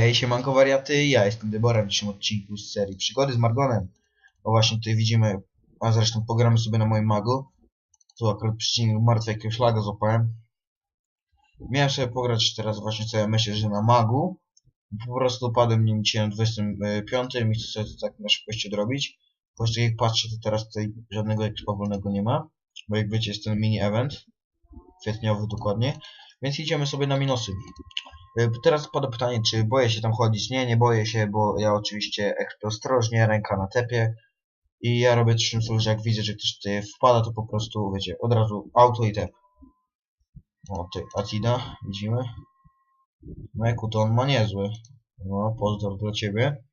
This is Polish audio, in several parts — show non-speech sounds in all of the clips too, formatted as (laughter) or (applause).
Hej, siemanko wariaty, ja jestem Deborah w dzisiejszym odcinku z serii Przygody z Margonem. O właśnie tutaj widzimy, a zresztą pogramy sobie na moim magu. Tu akurat przycinek martwy jakiegoś laga złapałem. Miałem sobie pograć teraz właśnie co ja myślę, że na magu. Po prostu padłem nim dzisiaj na 25 i chcę sobie to tak na szybkość odrobić. Po prostu jak patrzę, to teraz tutaj żadnego expa wolnego nie ma. Bo jak wiecie, jest ten mini event. Kwietniowy dokładnie. Więc idziemy sobie na minusy. Y, Teraz pada pytanie, czy boję się tam chodzić? Nie, nie boję się, bo ja oczywiście ostrożnie, ręka na tepie. I ja robię coś tym stylu, że jak widzę, że ktoś tutaj wpada, to po prostu, wiecie, od razu auto i tep. O, ty, Atida, widzimy. Jaku to on ma niezły. No, pozdrow dla ciebie.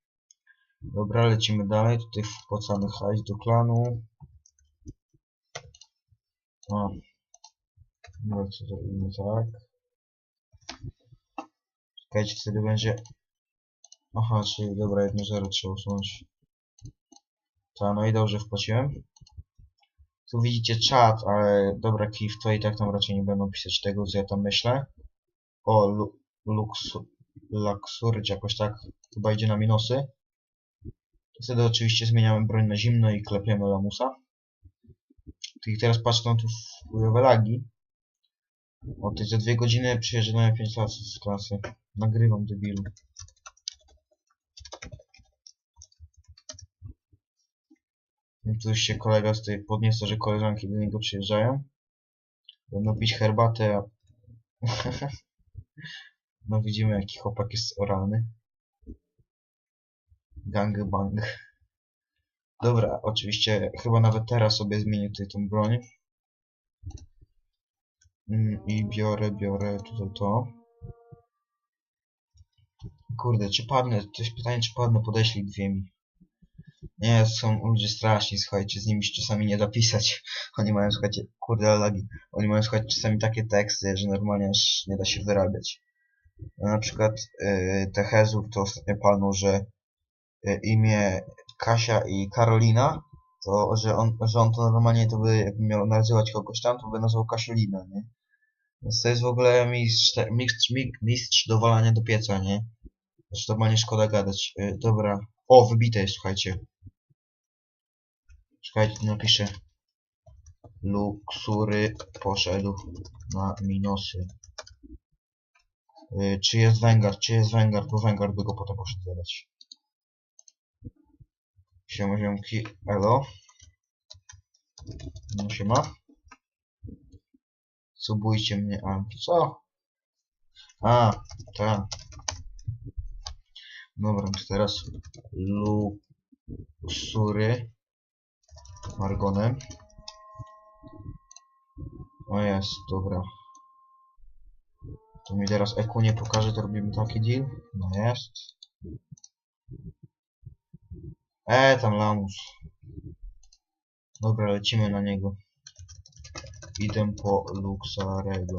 Dobra, lecimy dalej. Tutaj wpłacamy hajs do klanu. O. No, co zrobimy tak. Czekajcie, wtedy będzie... Aha, czyli dobra, 1-0 trzeba usunąć. Ta, no i dobrze wpłaciłem. Tu widzicie czat, ale dobra, Kif to i tak tam raczej nie będą pisać tego, co ja tam myślę. O, lu czy jakoś tak chyba idzie na minusy. Wtedy oczywiście zmieniamy broń na zimno i klepiemy lamusa. I teraz patrzę na tu chujowe lagi. O, ty za dwie godziny przyjeżdża na 5 lat z klasy. Nagrywam debilu. Już się kolega z tej podnieca, że koleżanki do niego przyjeżdżają. Będą pić herbatę, a... (laughs) no widzimy jaki chłopak jest oralny. Gang bang. Dobra, oczywiście chyba nawet teraz sobie zmienię tutaj tą broń. Mm, I biorę, biorę tutaj to. Kurde, czy padnę? Jest pytanie, czy padnę, podeślij dwie mi. Nie, są ludzie straszni, słuchajcie, z nimi się czasami nie da pisać. (laughs) Oni mają, słuchajcie, kurde lagi. Oni mają, słuchajcie, czasami takie teksty, że normalnie aż nie da się wyrabiać. No, na przykład yy, Techezów to ostatnio palnął, że yy, imię Kasia i Karolina, to, że on, że on to normalnie to by, jakby miał nazywać kogoś tam, to by nazwał Kasiolina, nie? Więc to jest w ogóle mistrz, mistrz, mi- mistrz dowalania do pieca, nie? Znaczy normalnie szkoda gadać. Yy, dobra. O, wybite jest, słuchajcie. Czekajcie, napiszę. Luksury poszedł na minusy. Yy, czy jest Węgard? Czy jest Węgard? Bo Węgard by go potem poszedł zadać. Siema ziomki. Elo. No siema. Subujcie mnie. A, co? A, tak. Dobra, to teraz luksury margonem. O jest, dobra. To mi teraz Eku nie pokaże, to robimy taki deal. No jest. E, tam lamus. Dobra, lecimy na niego. Idę po Luxarego.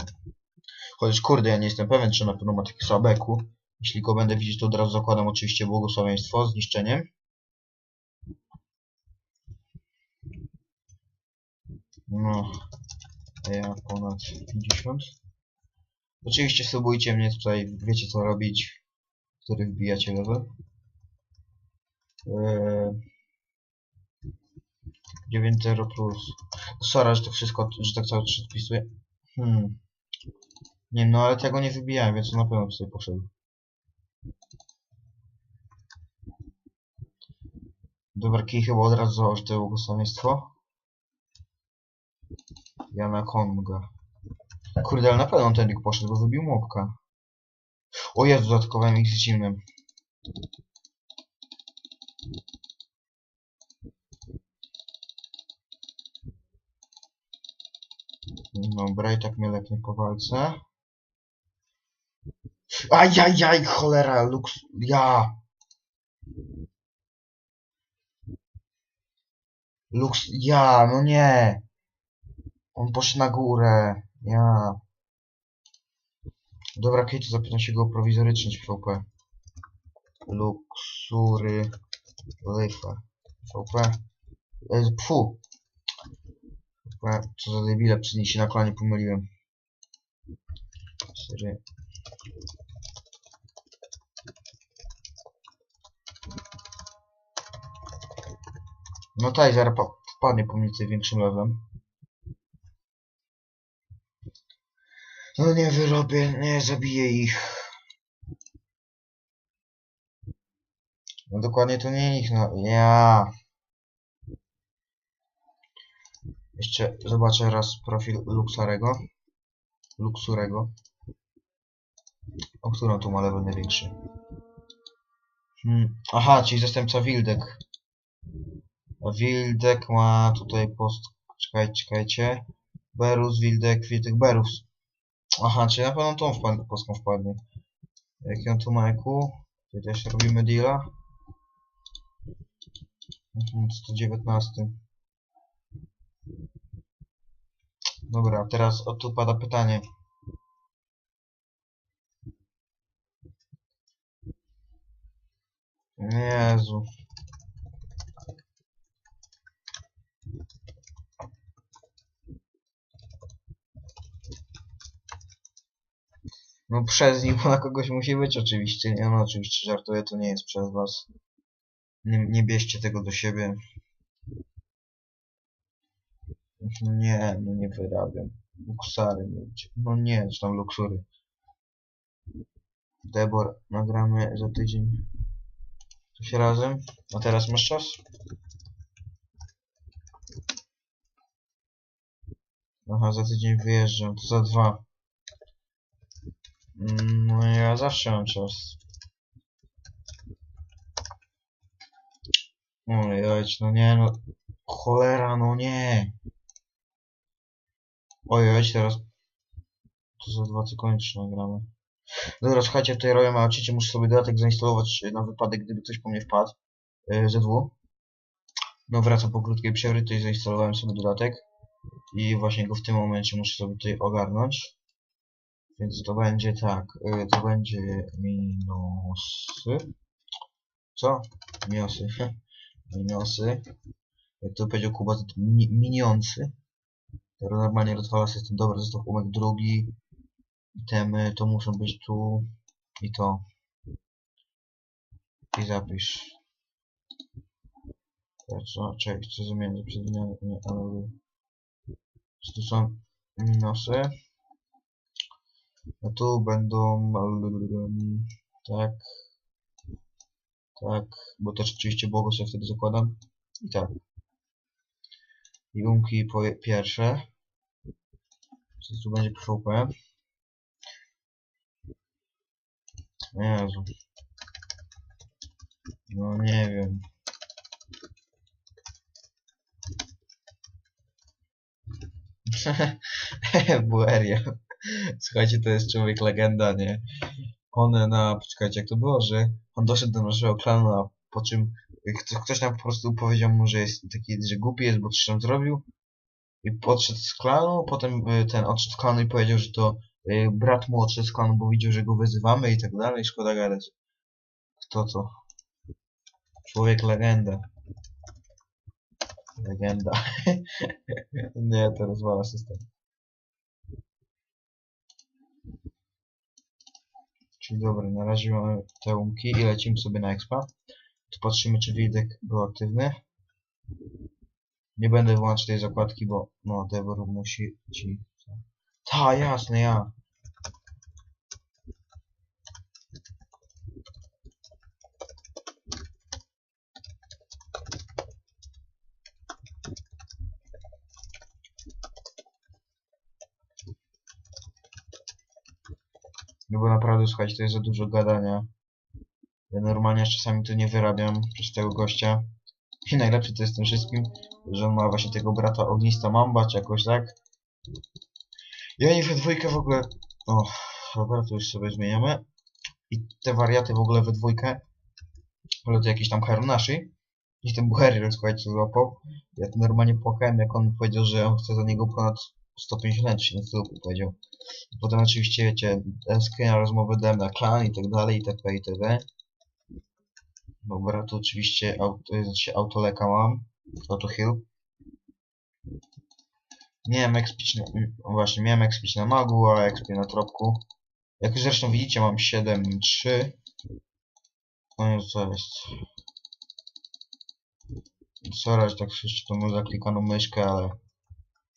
Chociaż kurde, ja nie jestem pewien, czy na pewno ma taki sabeku. Jeśli go będę widzieć, to od razu zakładam oczywiście błogosławieństwo zniszczeniem. No, ja ponad 50. Oczywiście subujcie mnie tutaj, wiecie co robić, który wbijacie level. Eee, 9.0 plus. Sorry, że to wszystko, że tak cały czas odpisuję. Hmm. Nie no, ale tego nie wybijałem, więc na pewno tutaj poszedł. Dobra, kij chyba od razu założy to błogosławieństwo. Jana Konga. Kurde, ale na pewno ten nick poszedł, bo wybił mopka. O Jezu, dodatkowałem ich z zimnym. Dobra, i tak mnie leknie po walce. Ajajaj, cholera, luks... Ja! Luks... Ja, no nie! On poszedł na górę. Ja. Dobra, Kate, zapytam się go o prowizoryczność PvP. Luksury. Lifa. PvP. E, Pfu. Co za debile, przy na klanie pomyliłem. Cztery. No tak, zaraz wpadnie po mniej większym lewem. No nie wyrobię, nie zabiję ich. No dokładnie to nie ich, no ja. Jeszcze zobaczę raz profil Luxarego. Luxurego. O którą tu ma level największy? Hmm. Aha, czyli zastępca Wildek. Wildek ma tutaj post... Czekajcie, czekajcie. Berus, Wildek, Wildek, Berus. Aha, czyli na pewno tą wpadnie, polską wpadnie. Jaki on tu ma EQ? Tutaj też robimy deala. Mhm, 119. Dobra, teraz o tu pada pytanie. Jezu. No przez bo na kogoś musi być oczywiście. Nie no, oczywiście żartuję, to nie jest przez was. Nie, nie bierzcie tego do siebie. Nie, no nie wyrabiam. Luksary. No nie, czy tam luksury. Debor, nagramy za tydzień. Coś razem. A teraz masz czas? Aha, za tydzień wyjeżdżam, to za dwa. Mm, No ja zawsze mam czas. Ojej, no nie no. Cholera, no nie. Ojej, teraz. To za dwa tylko kończysz nagramy. Dobra, słuchajcie, tutaj robię małcicie, muszę sobie dodatek zainstalować na wypadek, gdyby ktoś po mnie wpadł. Yy, ZW. No wracam po krótkiej przerwie, tutaj zainstalowałem sobie dodatek. I właśnie go w tym momencie muszę sobie tutaj ogarnąć. Więc to będzie tak, y, to będzie minusy. Co? Minusy. (laughs) minusy. Jak to powiedział Kuba, to mini, miniący. Normalnie rozwala system. Dobra, został umek drugi. Itemy to muszą być tu i to. I zapisz. Czekaj, chcę zmienić przed zmianą, nie, ale... Tu są minusy? A tu będą tak, tak, bo też oczywiście błogo sobie wtedy zakładam i tak. I umki pierwsze. Tu będzie PvP? Jezu. No nie wiem. (laughs) Bueria. Słuchajcie, to jest człowiek legenda, nie? On na... Poczekajcie, jak to było, że on doszedł do naszego klanu, a po czym ktoś, nam po prostu powiedział mu, że jest taki, że głupi jest, bo coś tam zrobił. I podszedł z klanu, potem y, ten odszedł z klanu i powiedział, że to brat mu odszedł z klanu, bo widział, że go wyzywamy i tak dalej. Szkoda gadać. Kto to? Człowiek legenda. Legenda. (laughs) Nie, to rozwala system. Czyli dobra, na razie mamy te łumki i lecimy sobie na expa. Tu patrzymy, czy widek był aktywny. Nie będę wyłączyć tej zakładki, bo no, Debor musi ci... Ta, jasne, ja. No bo naprawdę, słuchajcie, to jest za dużo gadania. Ja normalnie czasami to nie wyrabiam przez tego gościa. I najlepsze to jest tym wszystkim, że on ma właśnie tego brata Ognista Mamba, czy jakoś tak. I oni we dwójkę w ogóle... O, dobra, to już sobie zmieniamy. I te wariaty w ogóle we dwójkę. Ale to jakiś tam Harunashi. I ten Buheriel, słuchajcie, złapał. Ja to normalnie płakałem, jak on powiedział, że on chce za niego ponad 150 lat, czy na stylu powiedział. I potem oczywiście, wiecie, screena rozmowy dałem na klan i tak dalej, itp. itd. Dobra, tu oczywiście auto, znaczy autoleka mam. Auto heal. Miałem expić na, właśnie, miałem expić na magu, a expię na tropku. Jak już zresztą widzicie, mam 7-3. No co jest? Sorry, że tak jeszcze tą zaklikaną myszkę, ale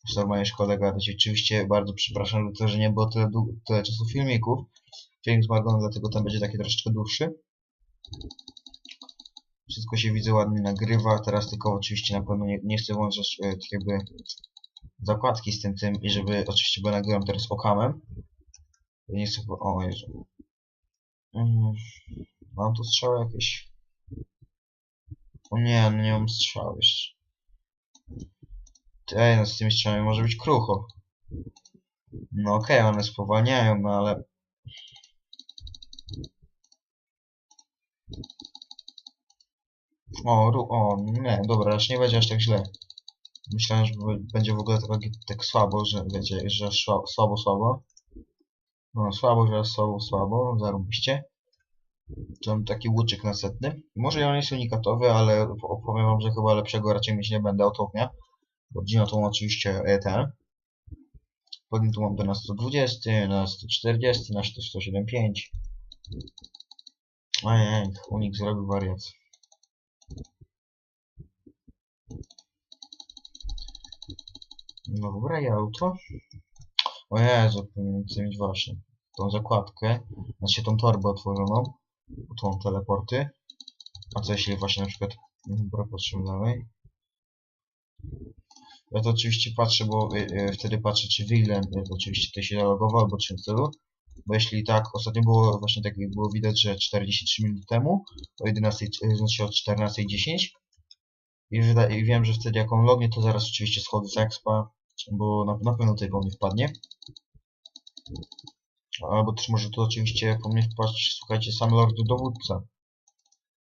już normalnie szkoda gadać. Oczywiście bardzo przepraszam za to, że nie było tyle, tyle czasu filmików. Film z Margonem, dlatego ten będzie taki troszeczkę dłuższy. Wszystko się widzę ładnie nagrywa. Teraz tylko oczywiście na pewno nie, nie chcę włączać e, jakby zakładki z tym tym i żeby oczywiście go nagrywam teraz okamem. Nie chcę... O Jezu. Mm, mam tu strzały jakieś? O nie, no nie mam strzał jeszcze. Ej, no z tymi strzałami może być krucho. No okej, one spowalniają, no ale... O, ru o, nie, dobra, aż nie będzie aż tak źle. Myślałem, że będzie w ogóle tak, tak słabo, że wiecie, że słabo, słabo. No, słabo, że słabo, słabo, zarobiście. To mam taki łuczyk nasetny. Może on jest unikatowy, ale op- opowiem wam, że chyba lepszego raczej mieć nie będę od ognia. Bo to oczywiście ten. Potem tu mam to na 120, na 140, na 175. Ojej, unik zrobił wariat. No dobra, i auto. O Jezu, sobie mieć właśnie tą zakładkę, znaczy tą torbę otworzoną. mam teleporty. A co jeśli właśnie na przykład... Dobra, patrzymy dalej. Ja to oczywiście patrzę, bo y, y, wtedy patrzę, czy Willem y, oczywiście tutaj się zalogował, albo czym celu. Bo jeśli tak, ostatnio było właśnie tak, było widać, że 43 minuty temu, o 11, y, znaczy o 14.10. I, I wiem, że wtedy jak on lognie, to zaraz oczywiście schodzę z expa, bo na, na pewno tutaj po mnie wpadnie. Albo też może to oczywiście po mnie wpaść, słuchajcie, sam Lord Dowódca.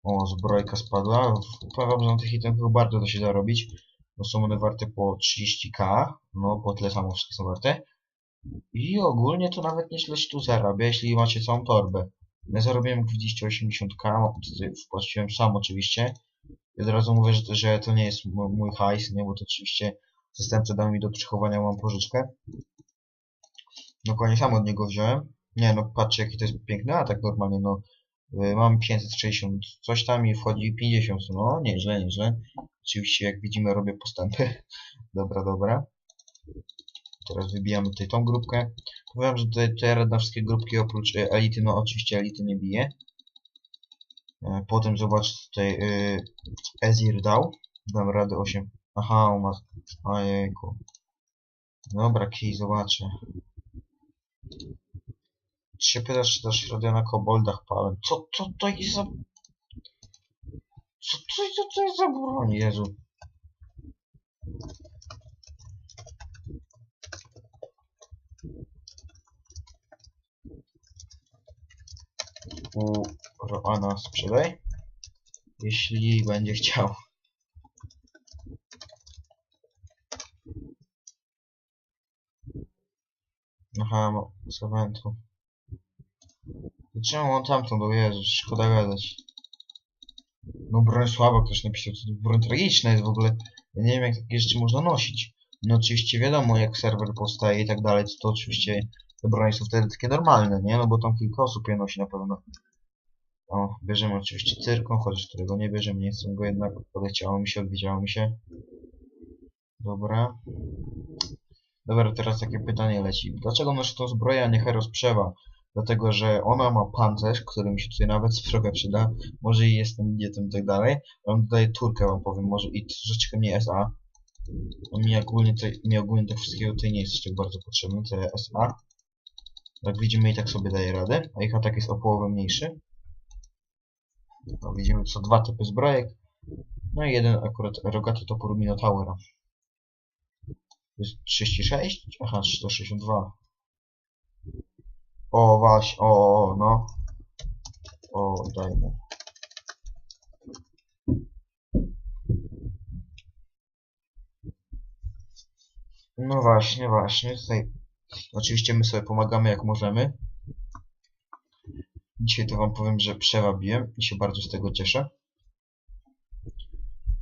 O, zbrojka spadła. Wam, że na tych itemach bardzo da się zarobić. Bo są one warte po 30k. No, po tyle samo wszystkie są warte. I ogólnie to nawet nieźle się tu zarabia, jeśli macie całą torbę. Ja zarobiłem jak widzicie 80k, tutaj wpłaciłem sam oczywiście. I od razu mówię, że to, że to nie jest mój hajs, nie, bo to oczywiście zastępca dał mi do przechowania, mam pożyczkę. Dokładnie sam od niego wziąłem. Nie no, patrzcie jaki to jest piękny atak normalnie, no. Y, Mam 560 coś tam i wchodzi 50, no nieźle, nieźle. Oczywiście jak widzimy robię postępy. (laughs) dobra, dobra. Teraz wybijamy tutaj tą grupkę. Powiem, że tutaj, rad na wszystkie grupki oprócz y, elity, no oczywiście elity nie bije. E, Potem zobaczcie tutaj y, Ezir dał. Dam radę 8. Aha, on ma... Ojejku. Dobra, kij, zobaczę. Czy się pytasz, czy ta środę na koboldach palę? Co, co to jest za... Co, co, co to jest za broń, Jezu? U Roana sprzedaj. Jeśli będzie chciał. No, z eventu. Czemu on tamtą do Jezu, szkoda gadać. No broń słaba, ktoś napisał, to broń tragiczna jest w ogóle. Ja nie wiem jak tak jeszcze można nosić. No oczywiście wiadomo jak serwer powstaje i tak dalej, to, to oczywiście te bronie są wtedy takie normalne, nie? No bo tam kilka osób je nosi na pewno. O, bierzemy oczywiście cyrką, chociaż którego nie bierzemy, nie chcę go jednak, poleciało mi się, odwiedziało mi się. Dobra. Dobra, teraz takie pytanie leci. Dlaczego noszę tą zbroję, a nie Heros Przewa? Dlatego, że ona ma pancerz, który mi się tutaj nawet trochę przyda. Może i jestem idiotem i tak dalej. Mam tutaj turkę wam powiem, może i troszeczkę mniej SA. Mi ogólnie, tutaj, mi ogólnie tak wszystkiego tutaj nie jest jeszcze tak bardzo potrzebne, te SA. Jak widzimy i tak sobie daje radę, a ich atak jest o połowę mniejszy. No, widzimy co dwa typy zbrojek. No i jeden akurat rogaty topór Minotaura. To jest 36? Aha, 162. O, właśnie, o, o, no. O, daj mu. No właśnie, właśnie. Tutaj oczywiście my sobie pomagamy jak możemy. Dzisiaj to wam powiem, że przewabiłem i się bardzo z tego cieszę.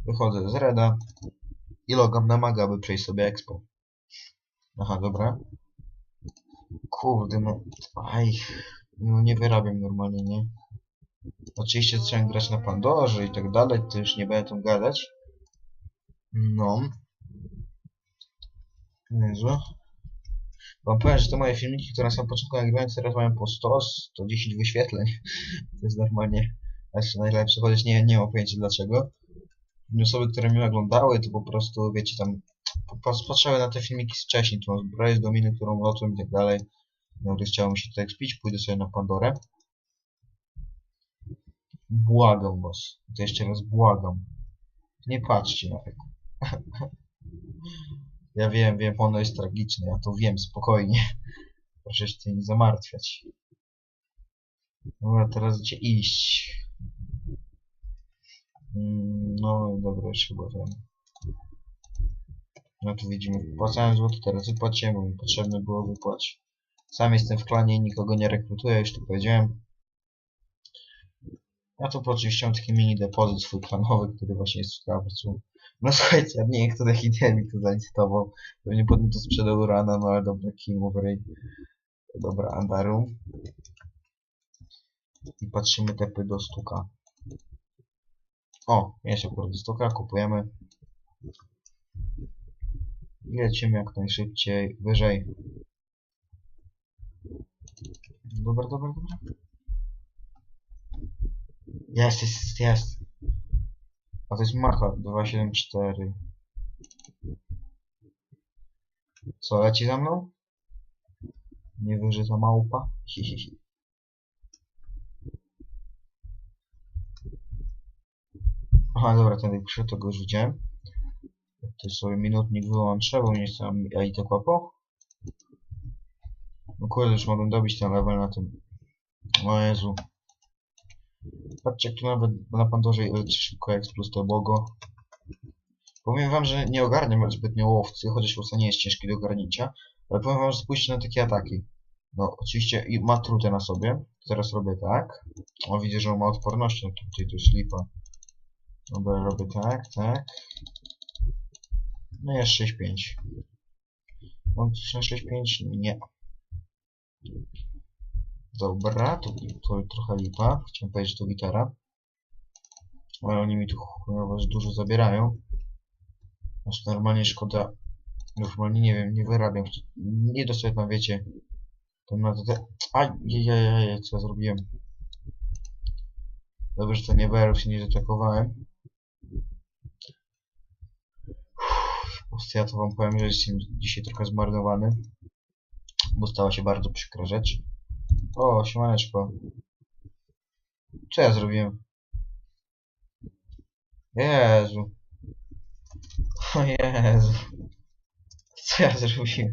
Wychodzę z Reda i logam na maga, by przejść sobie expo. Aha, dobra. Kurde, no. Aj. No nie wyrabiam normalnie, nie? Oczywiście zacząłem grać na Pandorze i tak dalej, to już nie będę tam gadać. No. Niezłe. Wam powiem, że te moje filmiki, które na samym początku nagrywałem, teraz mają po 100, 110 wyświetleń. (laughs) To jest normalnie jeszcze najlepsze, chociaż nie, nie mam pojęcia dlaczego. Osoby, które mnie oglądały, to po prostu, wiecie, tam patrzyły na te filmiki wcześniej, tą zbroję z dominy, którą lotłem i tak dalej. No, gdy chciało mi się tutaj spić, pójdę sobie na Pandorę. Błagam was. To jeszcze raz błagam. Nie patrzcie na tego. (laughs) ja wiem, wiem, ono jest tragiczne, ja to wiem, spokojnie. Proszę się nie zamartwiać. Dobra, teraz gdzie iść? Mm, No, dobra, już chyba wiem. No tu widzimy, wpłacałem złoto, teraz wypłaciłem, bo mi potrzebne było wypłać. Sam jestem w klanie i nikogo nie rekrutuję, już to powiedziałem. Ja tu oczywiście mam taki mini depozyt swój klanowy, który właśnie jest w skarbcu. No słuchajcie, ja nie wiem kto taki mi to zalicytował. Pewnie potem to sprzedał Urana, no ale dobra, King Overy. Dobra, Andarum. I patrzymy tepy do stuka. O, akurat do stuka, kupujemy. I lecimy jak najszybciej wyżej. Dobra, dobra, dobra. Jest, jest, jest. A to jest Macha 274. Co, leci za mną? Niewyżyta małpa? Hi, hi, hi. Aha, dobra, ten przyszedł, to go widziałem. To sobie minutnik wyłączę, bo nie chcę ja i to kłapo. No kurde, już mogłem dobić ten level na tym. O Jezu. Patrzcie, jak tu nawet na Pandorze leci szybko jak plus to bogo. Powiem wam, że nie ogarniam zbytnio łowcy, chociaż łowca nie jest ciężki do ogarnięcia. Ale powiem wam, że spójrzcie na takie ataki. No, oczywiście ma trutę na sobie. Teraz robię tak. O, widzę, że on ma odporność, no tutaj to jest lipa. Dobra, robię tak, tak. No jest 6-5. Mam 6-5? Nie. Dobra, to, to trochę lipa. Chciałem powiedzieć, że to gitara. Ale oni mi tu chujowo dużo zabierają. Aż normalnie szkoda. Normalnie nie wiem, nie wyrabiam. Nie dosyć tam wiecie. To na to te... Ajajajaj, co ja zrobiłem? Dobrze, że to nie berów się nie zaatakowałem. Po prostu ja to wam powiem, że jestem dzisiaj trochę zmarnowany. Bo stała się bardzo przykra rzecz. O, siemaneczko. Co ja zrobiłem? Jezu. O Jezu. Co ja zrobiłem?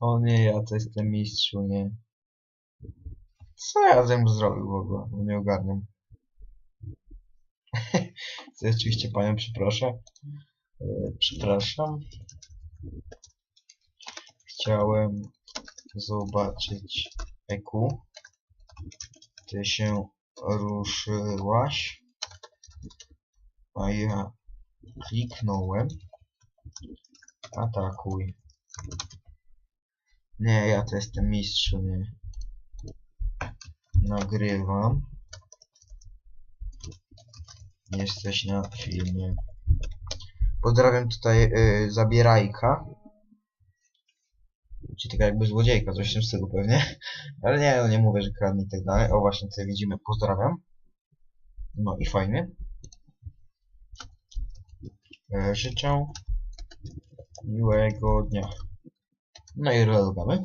O nie, ja to jestem mistrzu, nie. Co ja ze mną zrobił w ogóle? No nie ogarniam. (laughs) Co oczywiście panią przeproszę. Yy, przepraszam. Chciałem zobaczyć EQ. Ty się ruszyłaś. A ja kliknąłem. Atakuj. Nie, ja to jestem mistrz, nie. Nagrywam. Jesteś na filmie. Pozdrawiam tutaj y, Zabierajka. Czyli taka jakby złodziejka, coś w stylu pewnie. (laughs) Ale nie, no nie mówię, że kradnie i tak dalej. O właśnie, tutaj widzimy, pozdrawiam. No i fajnie. E, życzę miłego dnia. No i reloadamy.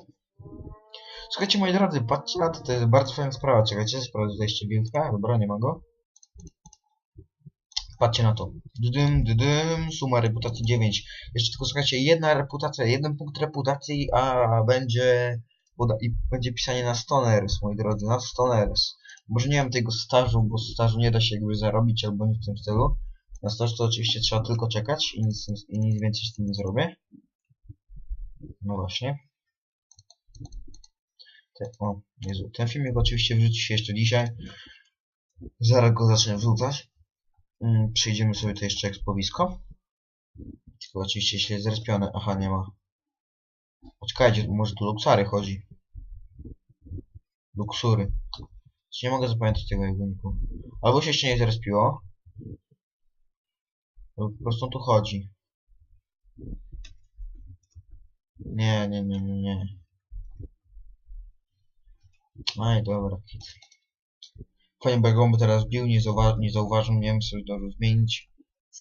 Słuchajcie moi drodzy, patrzcie na to, to jest bardzo fajna sprawa. Czekajcie, sprawdzę jeszcze bildka. Dobra, nie ma go. Patrzcie na to. Dydym, dydym, suma reputacji 9. Jeszcze tylko słuchajcie, jedna reputacja, jeden punkt reputacji, a będzie i będzie pisanie na Stoners, moi drodzy, na Stoners. Może nie mam tego stażu, bo stażu nie da się jakby zarobić albo nic w tym stylu. Na staż to oczywiście trzeba tylko czekać i nic, i nic więcej z tym nie zrobię. No właśnie. Te, o, Jezu. Ten filmik oczywiście wrzuci się jeszcze dzisiaj. Zaraz go zacznę wrzucać. Mm, Przejdziemy sobie to jeszcze ekspowisko. Tylko oczywiście jeśli jest zrespione. Aha, nie ma. Poczekajcie, może tu luksary chodzi. Luksury. Nie mogę zapamiętać tego jego niku. Albo się jeszcze nie zrespiło. Albo po prostu tu chodzi. Nie, nie, nie, nie, nie. Aj, dobra, kit. On by teraz bił, nie, zauwa nie zauważył, nie wiem, sobie zdążył zmienić.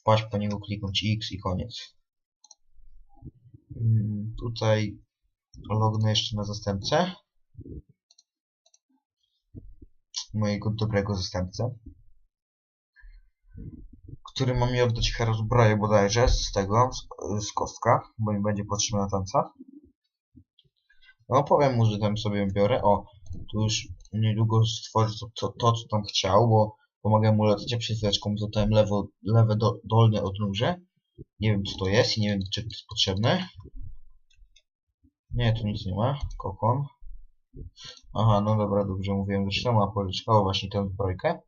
Wpaść po niego, kliknąć X i koniec. Mm, tutaj lognę jeszcze na zastępcę. Mojego dobrego zastępcę. Który ma mi oddać Hero zbroję bodajże z tego, z, z kostka, bo mi będzie potrzebna tanca. No powiem mu, że tam sobie biorę. O, tu już niedługo stworzy to, to, to co tam chciał, bo pomagam mu latać przez leczką, zostałem lewo, lewe do, dolne odnóże. Nie wiem co to jest i nie wiem czy to jest potrzebne. Nie, tu nic nie ma. Kokon. Aha, no dobra, dobrze mówiłem. Zresztą ma pożyczka, o właśnie tę zbrojkę,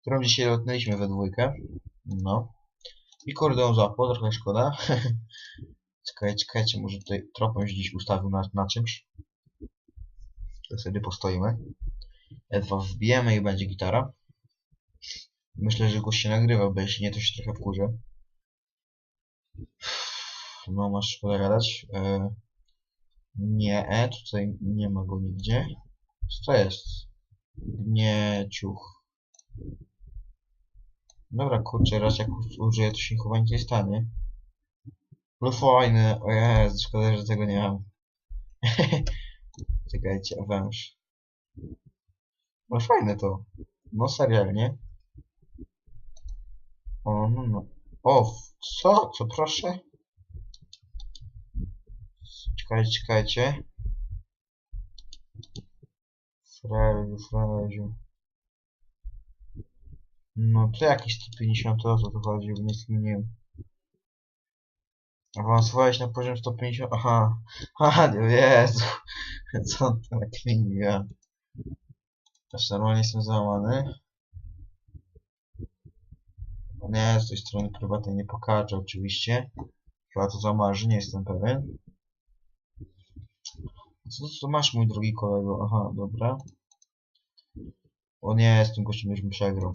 którą dzisiaj lotnęliśmy we dwójkę. No. I kurde, zapło, trochę szkoda. (laughs) czekajcie, czekajcie, może tutaj tropem dziś ustawił na, na czymś. To sobie postoimy. Ledwo wbijemy i będzie gitara. Myślę, że go się nagrywa, bo jeśli nie, to się trochę wkurzę. No, masz szkoda gadać. E, nie, e, tutaj nie ma go nigdzie. Co to jest? Gnieciuch. Dobra, kurczę, raz jak użyję, to się chyba nic nie stanie. No fajne, o Jezu, szkoda, że tego nie mam. (laughs) Czekajcie, węż. No fajne to. No serialnie. O, no, no. O, co? Co proszę? Czekajcie, czekajcie. Freju, freju. No to jakieś 150 to o tu chodzi, bo nie zmieniłem. Awansowałeś na poziom 150, aha. (laughs) Aha, Jezu. Co on tam kmini, ja. Też normalnie jestem załamany. No nie, z tej strony prywatnej nie pokażę oczywiście. Chyba to zamarzy, nie jestem pewien. Co to masz mój drogi kolego? Aha, dobra. O nie, z tym gościem bym przegrał.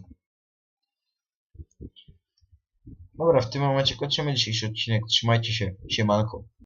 Dobra, w tym momencie kończymy dzisiejszy odcinek. Trzymajcie się. Siemanko.